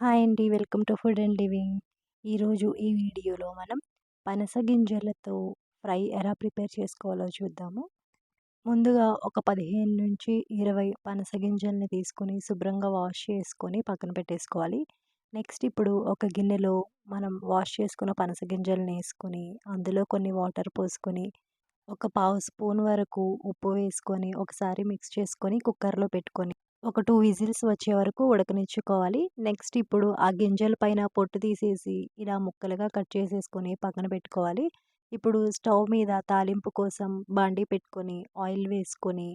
Hi అండి. Welcome to food and living. ఈరోజు ఈ వీడియోలో మనం పనస గింజలతో ఫ్రై ఎలా ప్రిపేర్ చేసుకోవాలో చూద్దాము. ముందుగా ఒక పదిహేను నుంచి ఇరవై పనస గింజల్ని తీసుకొని శుభ్రంగా వాష్ చేసుకొని పక్కన పెట్టేసుకోవాలి. నెక్స్ట్ ఇప్పుడు ఒక గిన్నెలో మనం వాష్ చేసుకున్న పనస గింజల్ని వేసుకొని అందులో కొన్ని వాటర్ పోసుకొని ఒక పావు స్పూన్ వరకు ఉప్పు వేసుకొని ఒకసారి మిక్స్ చేసుకొని కుక్కర్లో పెట్టుకొని ఒక టూ విజిల్స్ వచ్చే వరకు ఉడకనిచ్చుకోవాలి. నెక్స్ట్ ఇప్పుడు ఆ గింజల పైన పొట్టు తీసేసి ఇలా ముక్కలుగా కట్ చేసేసుకొని పక్కన పెట్టుకోవాలి. ఇప్పుడు స్టవ్ మీద తాలింపు కోసం బాండి పెట్టుకొని ఆయిల్ వేసుకొని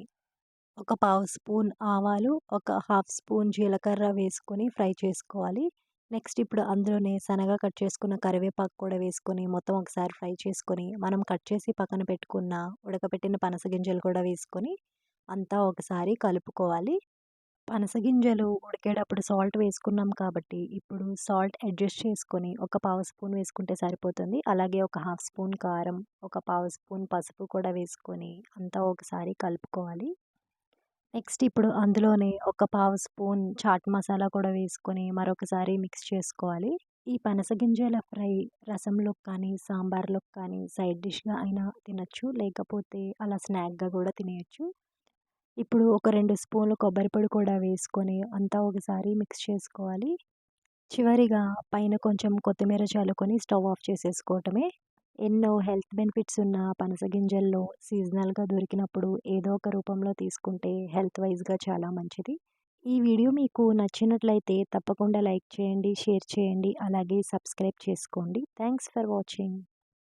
ఒక పావు స్పూన్ ఆవాలు ఒక హాఫ్ స్పూన్ జీలకర్ర వేసుకొని ఫ్రై చేసుకోవాలి. నెక్స్ట్ ఇప్పుడు అందులోనే శనగ కట్ చేసుకున్న కరివేపాకు కూడా వేసుకొని మొత్తం ఒకసారి ఫ్రై చేసుకొని మనం కట్ చేసి పక్కన పెట్టుకున్న ఉడకపెట్టిన పనస గింజలు కూడా వేసుకొని అంతా ఒకసారి కలుపుకోవాలి. పనసగింజలు ఉడికేటప్పుడు సాల్ట్ వేసుకున్నాం కాబట్టి ఇప్పుడు సాల్ట్ అడ్జస్ట్ చేసుకొని ఒక పావు స్పూన్ వేసుకుంటే సరిపోతుంది. అలాగే ఒక హాఫ్ స్పూన్ కారం ఒక పావు స్పూన్ పసుపు కూడా వేసుకొని అంతా ఒకసారి కలుపుకోవాలి. నెక్స్ట్ ఇప్పుడు అందులోనే ఒక పావు స్పూన్ చాట్ మసాలా కూడా వేసుకొని మరొకసారి మిక్స్ చేసుకోవాలి. ఈ పనసగింజల ఫ్రై రసంలో కానీ సాంబార్లోకి కానీ సైడ్ డిష్గా అయినా తినచ్చు. లేకపోతే అలా స్నాక్గా కూడా తినేయచ్చు. ఇప్పుడు ఒక రెండు స్పూన్లు కొబ్బరి పొడి కూడా వేసుకొని అంతా ఒకసారి మిక్స్ చేసుకోవాలి. చివరిగా పైన కొంచెం కొత్తిమీర చల్లుకొని స్టవ్ ఆఫ్ చేసేసుకోవటమే. ఎన్నో హెల్త్ బెనిఫిట్స్ ఉన్న పనస గింజల్లో సీజనల్గా దొరికినప్పుడు ఏదో ఒక రూపంలో తీసుకుంటే హెల్త్ వైజ్గా చాలా మంచిది. ఈ వీడియో మీకు నచ్చినట్లయితే తప్పకుండా లైక్ చేయండి షేర్ చేయండి అలాగే సబ్స్క్రైబ్ చేసుకోండి. Thanks for watching.